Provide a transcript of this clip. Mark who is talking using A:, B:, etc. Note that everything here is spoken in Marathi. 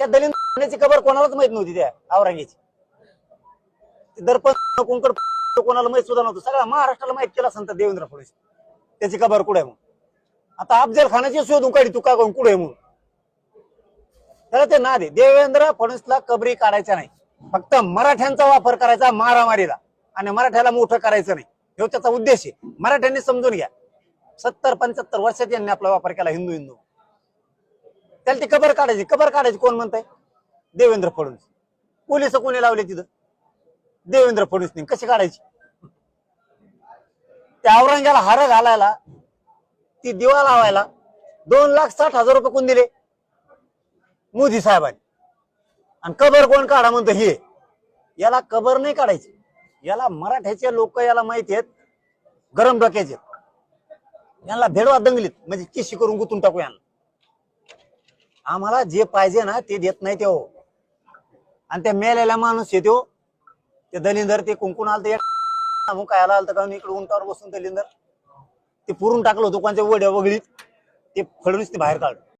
A: त्या दलिंद्राची खबर कोणालाच माहीत नव्हती त्या औरंगीची दर्पण कुंकड कोणाला माहीत सुद्धा नव्हतं. सगळ्या महाराष्ट्राला माहीत केला संत देवेंद्र फडणवीस. त्याची खबर कुठे आहे म्हणून? आता अफजल खानाची शोधून काढी तू का करून कुठे आहे म्हणून? त्याला ते ना दे देवेंद्र फडणवीसला कबरी काढायच्या नाही. फक्त मराठ्यांचा वापर करायचा मारामारीला. आणि मराठ्याला मोठं करायचं नाही. हे त्याचा उद्देश आहे. मराठ्यांनी समजून घ्या. सत्तर पंच्याहत्तर वर्षात यांनी आपला वापर केला हिंदू हिंदू त्याला ती कबर काढायची कबर काढायची कोण म्हणताय? देवेंद्र फडणवीस. पोलीस कोणी लावले तिथं? देवेंद्र फडणवीसने. कशी काढायची? त्या औरंग्याला हार घालायला ती दिवा लावायला दोन लाख साठ हजार रुपये कोण दिले? मोदी साहेबांनी. आणि कबर कोण काढा म्हणतो हे? याला कबर नाही काढायची. याला मराठ्याचे लोक याला माहिती आहेत. गरम डोक्याचे. यांना भेडवा दंगलीत म्हणजे किशी करून गुतून टाकू यांना. आम्हाला जे पाहिजे ना ते देत नाही ते हो आणि त्या मेलेला माणूस येतो ते दलिंदर ते कुंकून आलं काय आला आलं का इकडे उंटावर बसून दलिंदर. ते पुरून टाकलं होतं कोणत्या वड्या वगळीत. ते फडणवीस ते बाहेर काढलं.